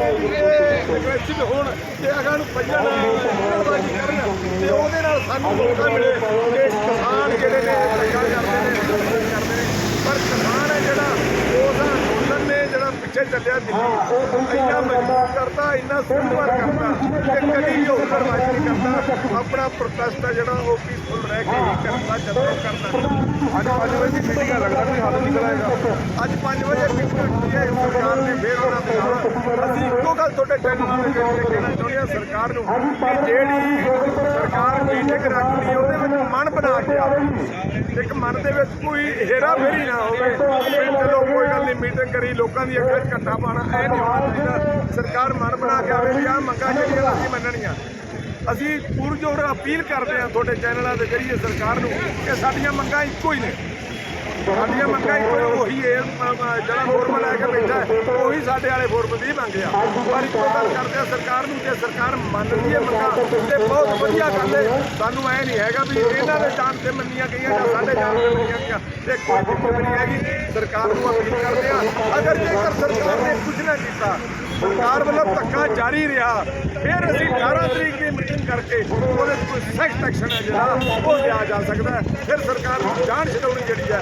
ਇਹ ਹੋਣ ਤੇ ਅਗਾਂ ਨੂੰ ਭੱਜਣ ਗੁੰਡਾਬਾਜ਼ੀ ਕਰਨ ਤੇ ਉਹਦੇ ਨਾਲ ਸਾਨੂੰ ਮੌਕਾ ਮਿਲੇ ਕਿ ਕਿਸਾਨ ਜਿਹੜੇ ਨੇ ਧੱਕਾ ਕਰਦੇ ਨੇ ਕਰਦੇ ਨੇ। ਪਰ ਕਿਸਾਨ ਹੈ ਜਿਹੜਾ ਉਸ ਅੰਦੋਲਨ ਨੇ ਜਿਹੜਾ ਪਿੱਛੇ ਚੱਲਿਆ ਦਿੱਲੀ, ਇੰਨਾ ਮਜਬੂਰ ਕਰਤਾ, ਇੰਨਾ ਸੁਣਵਾਰ ਕਰਤਾ ਕਿ ਕਦੀ ਵੀ ਹੁਲੜਬਾਜ਼ੀ ਨਹੀਂ ਕਰਦਾ। ਆਪਣਾ ਪ੍ਰੋਟੈਸਟ ਹੈ ਜਿਹੜਾ, ਉਹ ਪੀਸਫੁਲ ਰਹਿ ਕੇ ਕਰਦਾ ਜਦੋਂ ਕਰਦਾ ਅੱਜ 5 ਵਜੇ ਦੀ ਮੀਟਿੰਗ ਲੱਗਦਾ ਵੀ ਹੱਲ ਨਿਕਲ ਆਏਗਾ। ਅੱਜ 5 ਵਜੇ ਮੀਟਿੰਗ ਹੋਈ ਹੈ ਸਰਕਾਰ ਨੇ ਫੇਰ ਉਹਨਾਂ ਦੇ ਨਾਲ ਅਸੀਂ ਇੱਕੋ ਗੱਲ ਤੁਹਾਡੇ ਦੇ ਜ਼ਰੀਏ ਕਹਿਣਾ ਚਾਹੁੰਦੇ ਹਾਂ ਸਰਕਾਰ ਨੂੰ ਕਿ ਜਿਹੜੀ ਸਰਕਾਰ ਮੀਟਿੰਗ ਰੱਖਦੀ ਉਹਦੇ ਵਿੱਚ ਮਨ ਬਣਾ ਕੇ ਆਵੇ ਇੱਕ ਮਨ ਦੇ ਵਿੱਚ ਕੋਈ ਹੇਰਾ ਫੇਰੀ ਨਾ ਹੋਵੇ। ਚਲੋ ਕੋਈ ਗੱਲ ਨਹੀਂ ਮੀਟਿੰਗ ਕਰੀ ਲੋਕਾਂ ਦੀ ਅੱਖਾਂ 'ਚ ਘੱਟਾ ਪਾਣਾ ਇਹ ਨਹੀਂ ਹੋਣਾ ਚਾਹੀਦਾ। ਸਰਕਾਰ ਮਨ ਬਣਾ ਕੇ ਆਵੇ ਵੀ ਆਹ ਮੰਗਾਂ ਜਿਹੜੀਆਂ ਅਸੀਂ ਮੰਨਣੀਆਂ ਅਸੀਂ ਪੁਰਜੋਰ ਅਪੀਲ ਕਰਦੇ ਹਾਂ ਤੁਹਾਡੇ ਚੈਨਲਾਂ ਦੇ ਜ਼ਰੀਏ ਸਰਕਾਰ ਨੂੰ ਕਿ ਸਾਡੀਆਂ ਮੰਗਾਂ ਇੱਕੋ ਹੀ ਨੇ। ਸਾਡੀਆਂ ਮੰਗਾਂ ਇੱਕੋ ਹੀ ਉਹੀ ਹੈ ਜਿਹੜਾ ਫੋਰਮ ਲੈ ਕੇ ਬੈਠਾ ਉਹੀ ਸਾਡੇ ਵਾਲੇ ਫੋਰਮ ਦੀ ਮੰਗ ਆ ਪਰ ਇੱਕੋ ਗੱਲ ਕਰਦੇ ਆ ਸਰਕਾਰ ਨੂੰ ਜੇ ਸਰਕਾਰ ਮੰਨਦੀ ਹੈ ਮੰਗਾਂ, ਤੇ ਬਹੁਤ ਵਧੀਆ ਗੱਲ ਹੈ। ਸਾਨੂੰ ਐ ਨਹੀਂ ਹੈਗਾ ਵੀ ਇਹਨਾਂ ਦੇ ਜਾਣ ਤੇ ਮੰਨੀਆਂ ਗਈਆਂ ਜਾਂ ਸਾਡੇ ਜਾਣ ਤੇ ਮੰਨੀਆਂ ਗਈਆਂ, ਤੇ ਕੋਈ ਦਿੱਕਤ ਨਹੀਂ ਹੈਗੀ। ਸਰਕਾਰ ਨੂੰ ਅਪੀਲ ਕਰਦੇ ਆ ਅਗਰ ਜੇਕਰ ਸਰਕਾਰ ਨਾ ਕੀਤਾ। ਸਰਕਾਰ ਵੱਲੋਂ ਧੱਕਾ ਜਾਰੀ ਰਿਹਾ। ਫਿਰ ਅਸੀਂ 18 ਤਰੀਕ ਦੀ ਮੀਟਿੰਗ ਕਰਕੇ ਉਹਦੇ ਕੋਈ ਸਖਤ ਐਕਸ਼ਨ ਹੈ ਜਿਹੜਾ ਉਹ ਲਿਆ ਜਾ ਸਕਦਾ ਫਿਰ ਸਰਕਾਰ ਨੂੰ ਜਾਣ ਛਡਾਉਣੀ ਜਿਹੜੀ ਹੈ